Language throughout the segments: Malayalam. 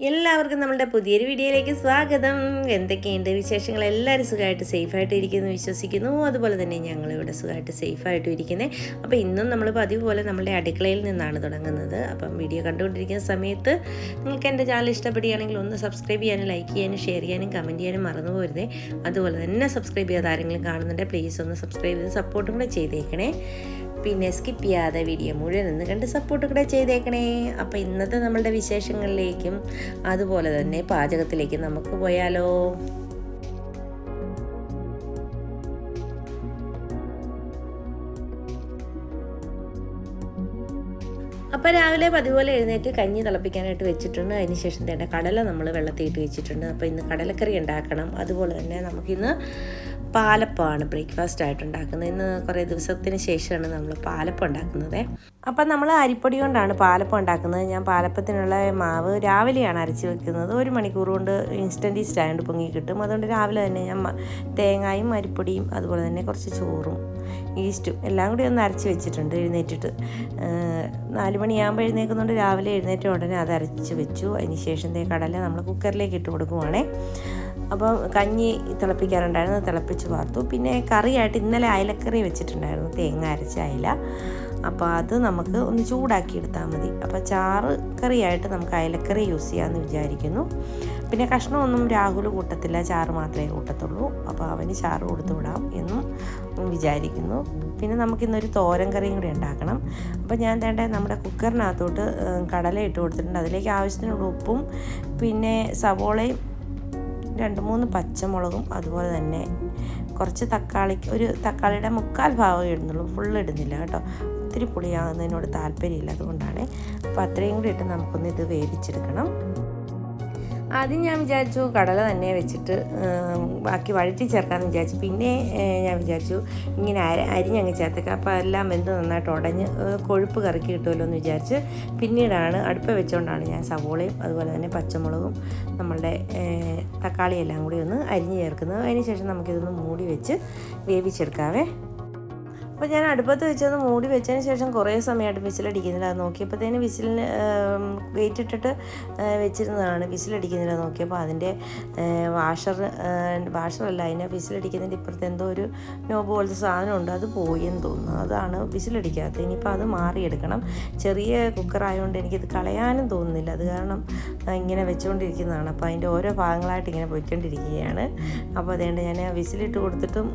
എല്ലാവർക്കും നമ്മുടെ പുതിയൊരു വീഡിയോയിലേക്ക് സ്വാഗതം. എന്തൊക്കെയുണ്ട് വിശേഷങ്ങൾ? എല്ലാവരും സുഖമായിട്ട് സേഫായിട്ട് ഇരിക്കുന്നു വിശ്വസിക്കുന്നു. അതുപോലെ തന്നെ ഞങ്ങളിവിടെ സുഖമായിട്ട് സേഫായിട്ടും ഇരിക്കുന്നത് അപ്പോൾ ഇന്നും നമ്മൾ പതിവ് പോലെ നമ്മളുടെ അടുക്കളയിൽ നിന്നാണ് തുടങ്ങുന്നത്. അപ്പം വീഡിയോ കണ്ടുകൊണ്ടിരിക്കുന്ന സമയത്ത് നിങ്ങൾക്ക് എന്റെ ചാനൽ ഇഷ്ടപ്പെടുകയാണെങ്കിൽ ഒന്ന് സബ്സ്ക്രൈബ് ചെയ്യാനും ലൈക്ക് ചെയ്യാനും ഷെയർ ചെയ്യാനും കമന്റ് ചെയ്യാനും മറന്നു പോരുതേ. അതുപോലെ തന്നെ സബ്സ്ക്രൈബ് ചെയ്യാതെ ആരെങ്കിലും കാണുന്നുണ്ടെങ്കിൽ പ്ലീസ് ഒന്ന് സബ്സ്ക്രൈബ് ചെയ്ത് സപ്പോർട്ടും കൂടെ ചെയ്തേക്കണേ. പിന്നെ സ്കിപ്പ് ചെയ്യാതെ വീഡിയോ മുഴുവൻ നിന്ന് കണ്ട് സപ്പോർട്ട് കൂടെ ചെയ്തേക്കണേ. അപ്പോൾ ഇന്നത്തെ നമ്മളുടെ വിശേഷങ്ങളിലേക്കും അതുപോലെ തന്നെ പാചകത്തിലേക്കും നമുക്ക് പോയാലോ. അപ്പോൾ രാവിലെ പതിപോലെ എഴുന്നേറ്റ് കഞ്ഞി തിളപ്പിക്കാനായിട്ട് വെച്ചിട്ടുണ്ട്. അതിന് ശേഷം തന്നെ കടല നമ്മൾ വെള്ളത്തിയിട്ട് വെച്ചിട്ടുണ്ട്. അപ്പോൾ ഇന്ന് കടലക്കറി ഉണ്ടാക്കണം. അതുപോലെ തന്നെ നമുക്കിന്ന് പാലപ്പമാണ് ബ്രേക്ക്ഫാസ്റ്റ് ആയിട്ട് ഉണ്ടാക്കുന്നത്. ഇന്ന് കുറേ ദിവസത്തിന് ശേഷമാണ് നമ്മൾ പാലപ്പം ഉണ്ടാക്കുന്നത്. അപ്പം നമ്മൾ അരിപ്പൊടി കൊണ്ടാണ് പാലപ്പം ഉണ്ടാക്കുന്നത്. ഞാൻ പാലപ്പത്തിനുള്ള മാവ് രാവിലെയാണ് അരച്ച് വെക്കുന്നത്. ഒരു മണിക്കൂർ കൊണ്ട് ഇൻസ്റ്റന്റ് ഈസ്റ്റ് ആയതുകൊണ്ട് പൊങ്ങി കിട്ടും. അതുകൊണ്ട് രാവിലെ തന്നെ ഞാൻ തേങ്ങായും അരിപ്പൊടിയും അതുപോലെ തന്നെ കുറച്ച് ചോറും ഈസ്റ്റും എല്ലാം കൂടി ഒന്ന് അരച്ച് വെച്ചിട്ടുണ്ട് എഴുന്നേറ്റിട്ട്. നാല് മണിയാകുമ്പോൾ എഴുന്നേൽക്കുന്നുണ്ട്. രാവിലെ എഴുന്നേറ്റ ഉടനെ അത് അരച്ച് വെച്ചു. അതിന് ശേഷം തേ കടല നമ്മൾ കുക്കറിലേക്ക് ഇട്ട് കൊടുക്കുവാണേ. അപ്പം കഞ്ഞി തിളപ്പിക്കാറുണ്ടായിരുന്നു. തിളപ്പിച്ച് വാർത്തു. പിന്നെ കറിയായിട്ട് ഇന്നലെ അയലക്കറി വെച്ചിട്ടുണ്ടായിരുന്നു. തേങ്ങ അരച്ച അയല. അപ്പോൾ അത് നമുക്ക് ഒന്ന് ചൂടാക്കി എടുത്താൽ മതി. അപ്പോൾ ചാറ് കറിയായിട്ട് നമുക്ക് അയലക്കറി യൂസ് ചെയ്യാമെന്ന് വിചാരിക്കുന്നു. പിന്നെ കഷ്ണമൊന്നും രാഹുൽ കൂട്ടത്തില്ല. ചാറ് മാത്രമേ കൂട്ടത്തുള്ളൂ. അപ്പോൾ അവന് ചാറ് കൊടുത്തു വിടാം എന്നും വിചാരിക്കുന്നു. പിന്നെ നമുക്കിന്നൊരു തോരൻ കറിയും കൂടി ഉണ്ടാക്കണം. അപ്പോൾ ഞാൻ തേണ്ട നമ്മുടെ കുക്കറിനകത്തോട്ട് കടല ഇട്ട് കൊടുത്തിട്ടുണ്ട്. അതിലേക്ക് ആവശ്യത്തിനുള്ള ഉപ്പും പിന്നെ സവോളയും രണ്ട് മൂന്ന് പച്ചമുളകും അതുപോലെ തന്നെ കുറച്ച് തക്കാളി ഒരു തക്കാളിയുടെ മുക്കാൽ ഭാഗം ഇടുന്നുള്ളൂ. ഫുൾ ഇടുന്നില്ല കേട്ടോ. ഒത്തിരി പുളിയാകുന്നതിനോട് താല്പര്യമില്ല അതുകൊണ്ടാണ്. അപ്പോൾ അത്രയും കൂടി ഇട്ട് നമുക്കൊന്ന് ഇത് വേവിച്ചെടുക്കണം. ആദ്യം ഞാൻ വിചാരിച്ചു കടല തന്നെ വെച്ചിട്ട് ബാക്കി വഴറ്റി ചേർക്കാമെന്ന് വിചാരിച്ചു. പിന്നെ ഞാൻ വിചാരിച്ചു ഇങ്ങനെ അരി അരിഞ്ഞങ്ങ് ചേർത്തേക്കാം. അപ്പോൾ എല്ലാം വെന്ത് നന്നായിട്ട് ഉടഞ്ഞ് കൊഴുപ്പ് കറക്കി കിട്ടുമല്ലോ എന്ന് വിചാരിച്ച് പിന്നീടാണ് അടുപ്പ് വെച്ചുകൊണ്ടാണ് ഞാൻ സവോളയും അതുപോലെ തന്നെ പച്ചമുളകും നമ്മളുടെ തക്കാളിയെല്ലാം കൂടി ഒന്ന് അരിഞ്ഞ് ചേർക്കുന്നത്. അതിന് ശേഷം നമുക്കിതൊന്ന് മൂടി വെച്ച് വേവിച്ചെടുക്കാവേ. അപ്പോൾ ഞാൻ അടുപ്പത്ത് വെച്ചത് മൂടി വെച്ചതിന് ശേഷം കുറേ സമയമായിട്ട് വിസിലടിക്കുന്നില്ല. അത് നോക്കിയപ്പോഴത്തേന് വിസിലിന് വെയിറ്റ് ഇട്ടിട്ട് വെച്ചിരുന്നതാണ് വിസിലടിക്കുന്നില്ല നോക്കിയപ്പോൾ അതിന്റെ വാഷർ വാഷറല്ല അതിന്റെ വിസിലടിക്കുന്നതിന്റെ ഇപ്പുറത്ത് എന്തോ ഒരു നോബ് പോലത്തെ സാധനമുണ്ട്. അത് പോയി എന്ന് തോന്നുന്നു. അതാണ് വിസിലടിക്കാത്തത്. ഇനിയിപ്പോൾ അത് മാറിയെടുക്കണം. ചെറിയ കുക്കറായതുകൊണ്ട് എനിക്കിത് കളയാനും തോന്നുന്നില്ല. അത് കാരണം ഇങ്ങനെ വെച്ചുകൊണ്ടിരിക്കുന്നതാണ് അപ്പോൾ അതിന്റെ ഓരോ ഭാഗങ്ങളായിട്ട് ഇങ്ങനെ പോയിക്കൊണ്ടിരിക്കുകയാണ്. അപ്പോൾ അതുകൊണ്ട് ഞാൻ വിസിലിട്ട് കൊടുത്തിട്ടും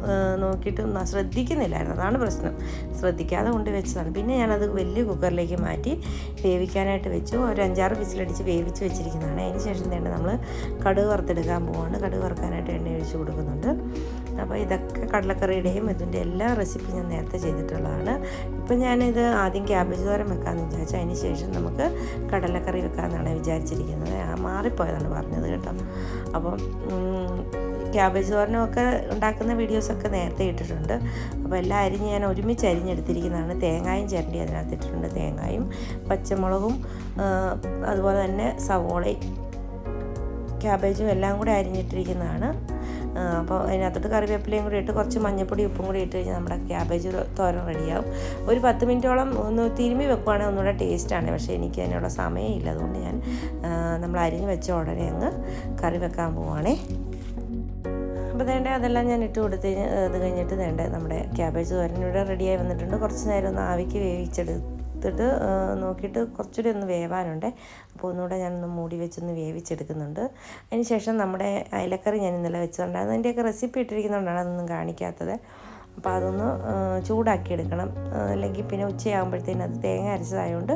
നോക്കിയിട്ടും ശ്രദ്ധിക്കുന്നില്ലായിരുന്നു. അതാണ് പ്രശ്നം ശ്രദ്ധിക്കാതെ കൊണ്ട് വെച്ചതാണ്. പിന്നെ ഞാനത് വലിയ കുക്കറിലേക്ക് മാറ്റി വേവിക്കാനായിട്ട് വെച്ചു. ഒരു അഞ്ചാറ് വിസിലടിച്ച് വേവിച്ച് വെച്ചിരിക്കുന്നതാണ്. അതിന് ശേഷം തന്നെ നമ്മൾ കടുക് വറുത്തെടുക്കാൻ പോവാണ്. കടുക് വറുക്കാനായിട്ട് എണ്ണ ഒഴിച്ച് കൊടുക്കുന്നുണ്ട്. അപ്പോൾ ഇതൊക്കെ കടലക്കറിയുടെയും ഇതിന്റെ എല്ലാ റെസിപ്പിയും ഞാൻ നേരത്തെ ചെയ്തിട്ടുള്ളതാണ്. ഇപ്പം ഞാനിത് ആദ്യം ക്യാബേജ് തോരൻ വെക്കാമെന്ന് വിചാരിച്ചു. അതിന് ശേഷം നമുക്ക് കടലക്കറി വെക്കാമെന്നാണ് വിചാരിച്ചിരിക്കുന്നത്. മാറിപ്പോയതാണ് പറഞ്ഞത് കേട്ടോ. അപ്പം ക്യാബേജ് തോരനമൊക്കെ ഉണ്ടാക്കുന്ന വീഡിയോസൊക്കെ നേരത്തെ ഇട്ടിട്ടുണ്ട്. അപ്പോൾ എല്ലാം അരിഞ്ഞ് ഞാൻ ഒരുമിച്ച് അരിഞ്ഞെടുത്തിരിക്കുന്നതാണ്. തേങ്ങായും ചിരണ്ടി അതിനകത്ത് ഇട്ടിട്ടുണ്ട് തേങ്ങായും പച്ചമുളകും അതുപോലെ തന്നെ സവോളയും ക്യാബേജും എല്ലാം കൂടി അരിഞ്ഞിട്ടിരിക്കുന്നതാണ്. അപ്പോൾ അതിനകത്തോട്ട് കറിവേപ്പിലയും കൂടി ഇട്ട് കുറച്ച് മഞ്ഞപ്പൊടി ഉപ്പും കൂടി ഇട്ട് കഴിഞ്ഞാൽ നമ്മുടെ ക്യാബേജ് തോരൻ റെഡിയാവും. ഒരു പത്ത് മിനിറ്റോളം ഒന്ന് തിരുമ്മി വെക്കുവാണെങ്കിൽ ഒന്നുകൂടെ ടേസ്റ്റാണ്. പക്ഷേ എനിക്ക് അതിനുള്ള സമയമില്ല. അതുകൊണ്ട് ഞാൻ നമ്മൾ അരിഞ്ഞ് വെച്ച ഉടനെ അങ്ങ് കറി വെക്കാൻ പോവുകയാണേ. അപ്പോൾ വേണ്ട അതെല്ലാം ഞാൻ ഇട്ട് കൊടുത്ത് അത് കഴിഞ്ഞിട്ട് വേണ്ട നമ്മുടെ ക്യാബേജ് തോരൻ ഇവിടെ റെഡിയായി വന്നിട്ടുണ്ട്. കുറച്ച് നേരം ഒന്ന് ആവിക്ക് വേവിച്ചെടുത്തിട്ട് നോക്കിയിട്ട് കുറച്ചുകൂടി ഒന്ന് വേവാനുണ്ട്. അപ്പോൾ ഒന്നുകൂടെ ഞാനൊന്ന് മൂടി വെച്ചൊന്ന് വേവിച്ചെടുക്കുന്നുണ്ട്. അതിന് ശേഷം നമ്മുടെ അയലക്കറി ഞാൻ ഇന്നലെ വെച്ചുകൊണ്ടായിരുന്നു അതിന്റെയൊക്കെ റെസിപ്പി ഇട്ടിരിക്കുന്നതുകൊണ്ടാണ് അതൊന്നും കാണിക്കാത്തത്. അപ്പോൾ അതൊന്ന് ചൂടാക്കി ചൂടാക്കിയെടുക്കണം. അല്ലെങ്കിൽ പിന്നെ ഉച്ചയാകുമ്പോഴത്തേനും അത് തേങ്ങ അരച്ചതായതുകൊണ്ട്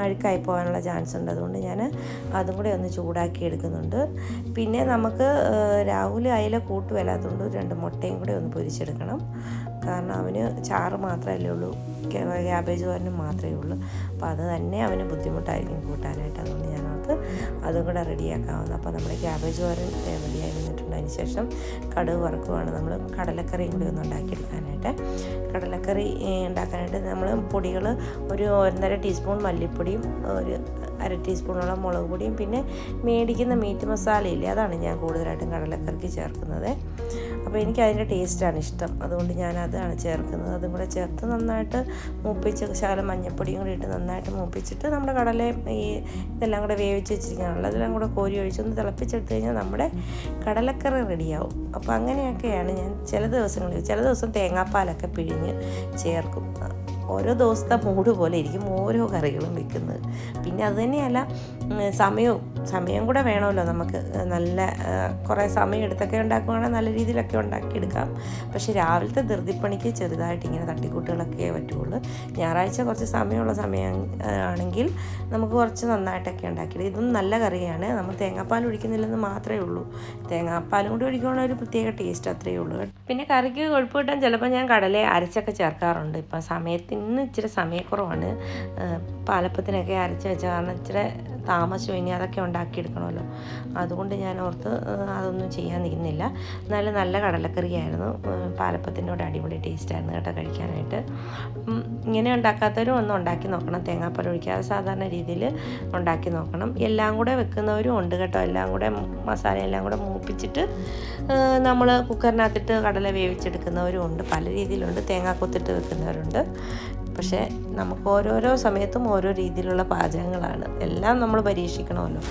അഴുക്കായി പോകാനുള്ള ചാൻസ് ഉണ്ട്. അതുകൊണ്ട് ഞാൻ അതും കൂടി ഒന്ന് ചൂടാക്കി എടുക്കുന്നുണ്ട് പിന്നെ നമുക്ക് രാഹുൽ അയില കൂട്ടുവല്ലാത്തതുകൊണ്ട് രണ്ട് മുട്ടയും കൂടി ഒന്ന് പൊരിച്ചെടുക്കണം. കാരണം അവന് ചാറ് മാത്രമല്ലേ ഉള്ളൂ. ക്യാ- ക്യാബേജ് തോരനും മാത്രമേ ഉള്ളൂ. അപ്പോൾ അത് തന്നെ അവന് ബുദ്ധിമുട്ടായിരിക്കും കൂട്ടാനായിട്ട്. അതുകൊണ്ട് ഞാനത് അതും കൂടെ റെഡിയാക്കാവുന്നത് അപ്പോൾ നമ്മുടെ ക്യാബേജ് തോരൻ റെഡിയായി അതിന് ശേഷം കടുക് വറുക്കുവാണ് നമ്മൾ കടലക്കറി കൂടി ഒന്ന് ഉണ്ടാക്കിയെടുക്കാനായിട്ട്. കടലക്കറി ഉണ്ടാക്കാനായിട്ട് നമ്മൾ പൊടികൾ ഒരു ഒന്നര ടീസ്പൂൺ മല്ലിപ്പൊടിയും ഒരു അര ടീസ്പൂണോളം മുളക് പൊടിയും പിന്നെ മേടിക്കുന്ന മീറ്റ് മസാലയില്ലേ അതാണ് ഞാൻ കൂടുതലായിട്ടും കടലക്കറിക്ക് ചേർക്കുന്നത്. അപ്പോൾ എനിക്ക് അതിന്റെ ടേസ്റ്റാണ് ഇഷ്ടം. അതുകൊണ്ട് ഞാൻ അതാണ് ചേർക്കുന്നത്. അതും കൂടെ ചേർത്ത് നന്നായിട്ട് മൂപ്പിച്ച് ശകലം മഞ്ഞപ്പൊടിയും കൂടി ഇട്ട് നന്നായിട്ട് മൂപ്പിച്ചിട്ട് നമ്മുടെ കടലയും ഈ ഇതെല്ലാം കൂടെ വേവിച്ച് വെച്ചിരിക്കാനുള്ള അതെല്ലാം കൂടെ കോരി ഒഴിച്ചൊന്ന് തിളപ്പിച്ചെടുത്ത് കഴിഞ്ഞാൽ നമ്മുടെ കടലക്കറി റെഡിയാവും. അപ്പോൾ അങ്ങനെയൊക്കെയാണ് ഞാൻ ചില ദിവസങ്ങളിൽ ചില ദിവസം തേങ്ങാപ്പാലൊക്കെ പിഴിഞ്ഞ് ചേർക്കും. ഓരോ ദിവസത്തെ മൂഡ് പോലെ ഇരിക്കും ഓരോ കറികളും വെക്കുന്നത്. പിന്നെ അത് തന്നെയല്ല സമയവും സമയം കൂടെ വേണമല്ലോ നമുക്ക് നല്ല കുറേ സമയം എടുത്തൊക്കെ ഉണ്ടാക്കുവാണെങ്കിൽ നല്ല രീതിയിലൊക്കെ ഉണ്ടാക്കിയെടുക്കാം. പക്ഷേ രാവിലത്തെ ധൃതിപ്പണിക്ക് ചെറുതായിട്ട് ഇങ്ങനെ തട്ടിക്കൂട്ടുകളൊക്കെ പറ്റുള്ളൂ. ഞായറാഴ്ച കുറച്ച് സമയമുള്ള സമയം ആണെങ്കിൽ നമുക്ക് കുറച്ച് നന്നായിട്ടൊക്കെ ഉണ്ടാക്കിയത് ഇതും നല്ല കറിയാണ്. നമ്മൾ തേങ്ങാപ്പാൽ ഒഴിക്കുന്നില്ലെന്ന് മാത്രമേ ഉള്ളൂ. തേങ്ങാപ്പാലും കൂടി ഒഴിക്കുവാണെങ്കിൽ ഒരു പ്രത്യേക ടേസ്റ്റ് അത്രയേ ഉള്ളൂ. പിന്നെ കറിക്ക് കൊഴുപ്പ് ചിലപ്പോൾ ഞാൻ കടലെ അരച്ചൊക്കെ ചേർക്കാറുണ്ട്. ഇപ്പം സമയത്തിന് ഇച്ചിരി സമയക്കുറവാണ്. പാലപ്പത്തിനൊക്കെ അരച്ച് വെച്ച കാരണം ഇച്ചിരി താമസം ഇനി അതൊക്കെ ഉണ്ടാക്കിയെടുക്കണമല്ലോ. അതുകൊണ്ട് ഞാൻ ഓർത്ത് അതൊന്നും ചെയ്യാൻ നിൽക്കുന്നില്ല നല്ല നല്ല കടലക്കറിയായിരുന്നു. പാലപ്പത്തിനോട് അടിപൊളി ടേസ്റ്റായിരുന്നു കേട്ടോ കഴിക്കാനായിട്ട്. ഇങ്ങനെ ഉണ്ടാക്കാത്തവരും ഒന്ന് ഉണ്ടാക്കി നോക്കണം. തേങ്ങാപ്പാൽ ഒഴിക്കാതെ സാധാരണ രീതിയിൽ ഉണ്ടാക്കി നോക്കണം. എല്ലാം കൂടെ വെക്കുന്നവരും ഉണ്ട് കേട്ടോ. എല്ലാം കൂടെ മസാല എല്ലാം കൂടെ മൂപ്പിച്ചിട്ട് നമ്മൾ കുക്കറിനകത്തിട്ട് കടല വേവിച്ചെടുക്കുന്നവരും ഉണ്ട്. പല രീതിയിലുണ്ട്. തേങ്ങാക്കൊത്തിട്ട് വെക്കുന്നവരുണ്ട്. പക്ഷേ നമുക്ക് ഓരോരോ സമയത്തും ഓരോ രീതിയിലുള്ള പാചകങ്ങളാണ്. എല്ലാം നമ്മൾ പരീക്ഷിക്കണമല്ലോ.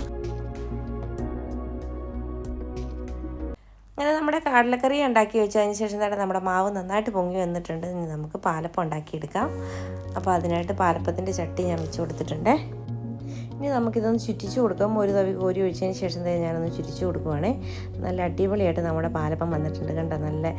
അങ്ങനെ നമ്മുടെ കടലക്കറി ഉണ്ടാക്കി വെച്ചതിന് ശേഷം തന്നെ നമ്മുടെ മാവ് നന്നായിട്ട് പൊങ്ങി വന്നിട്ടുണ്ട്. ഇനി നമുക്ക് പാലപ്പം ഉണ്ടാക്കിയെടുക്കാം. അപ്പോൾ അതിനായിട്ട് പാലപ്പത്തിന്റെ ചട്ടി ഞാൻ വെച്ച് കൊടുത്തിട്ടുണ്ട്. ഇനി നമുക്കിതൊന്ന് ചുറ്റിച്ചു കൊടുക്കാം. ഒരു തവി കോരി ഒഴിച്ചതിന് ശേഷം തന്നെ ഞാനൊന്ന് ചുറ്റിച്ചു കൊടുക്കുവാണേ. നല്ല അടിപൊളിയായിട്ട് നമ്മുടെ പാലപ്പം വന്നിട്ടുണ്ട് കണ്ടോ? നല്ല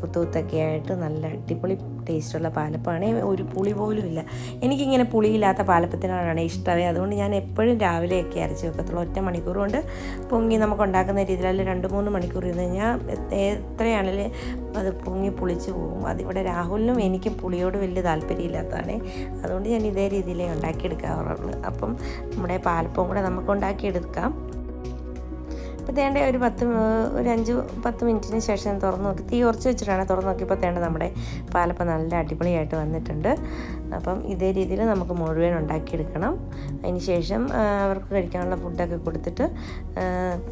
കുത്തുകുത്തൊക്കെ ആയിട്ട് നല്ല അടിപൊളി ടേസ്റ്റുള്ള പാലപ്പമാണ്. ഒരു പുളി പോലും ഇല്ല. എനിക്കിങ്ങനെ പുളിയില്ലാത്ത പാലപ്പത്തിനാണ് ഇഷ്ടമേ. അതുകൊണ്ട് ഞാൻ എപ്പോഴും രാവിലെയൊക്കെ അരച്ച് വെക്കത്തുള്ളൂ. ഒറ്റ മണിക്കൂർ കൊണ്ട് പൊങ്ങി നമുക്ക് ഉണ്ടാക്കുന്ന രീതിയിൽ അല്ലെങ്കിൽ രണ്ട് മൂന്ന് മണിക്കൂർ ഇരുന്ന് കഴിഞ്ഞാൽ എത്രയാണെങ്കിലും അത് പൊങ്ങി പുളിച്ച് പോകും. അതിവിടെ രാഹുലിനും എനിക്കും പുളിയോട് വലിയ താല്പര്യമില്ലാത്തതാണ്. അതുകൊണ്ട് ഞാൻ ഇതേ രീതിയിലേ ഉണ്ടാക്കിയെടുക്കാറുള്ളൂ. അപ്പം നമ്മുടെ പാലപ്പം കൂടെ നമുക്ക് ഉണ്ടാക്കിയെടുക്കാം തേണ്ട ഒരു പത്ത് ഒരു അഞ്ച് പത്ത് മിനിറ്റിന് ശേഷം തുറന്ന് നോക്കി. തീ ഉറച്ച് വെച്ചിട്ടാണ് തുറന്ന് നോക്കിയപ്പോൾ തേണ്ട നമ്മുടെ പാലപ്പം നല്ല അടിപൊളിയായിട്ട് വന്നിട്ടുണ്ട്. അപ്പം ഇതേ രീതിയിൽ നമുക്ക് മുഴുവൻ ഉണ്ടാക്കിയെടുക്കണം. അതിന് ശേഷം അവർക്ക് കഴിക്കാനുള്ള ഫുഡൊക്കെ കൊടുത്തിട്ട്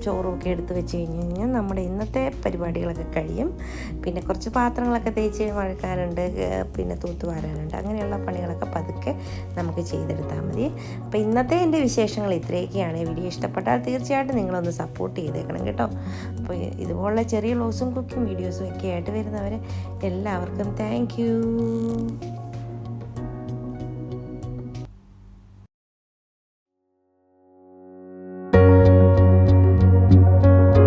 ചോറൊക്കെ എടുത്ത് വെച്ച് കഴിഞ്ഞ് കഴിഞ്ഞാൽ നമ്മുടെ ഇന്നത്തെ പരിപാടികളൊക്കെ കഴിയും. പിന്നെ കുറച്ച് പാത്രങ്ങളൊക്കെ തേച്ച് വഴക്കാനുണ്ട് പിന്നെ തൂത്ത് വാരാനുണ്ട് അങ്ങനെയുള്ള പണികളൊക്കെ പതുക്കെ നമുക്ക് ചെയ്തെടുത്താൽ മതി. അപ്പോൾ ഇന്നത്തെ എന്റെ വിശേഷങ്ങൾ ഇത്രയൊക്കെയാണ്. വീഡിയോ ഇഷ്ടപ്പെട്ടാൽ തീർച്ചയായിട്ടും നിങ്ങളൊന്ന് സപ്പോർട്ട് ചെയ്തേക്കണം കേട്ടോ. അപ്പോൾ ഇതുപോലുള്ള ചെറിയ ലോസും കുക്കിംഗ് വീഡിയോസും ഒക്കെ ആയിട്ട് വരുന്നവരെ എല്ലാവർക്കും താങ്ക്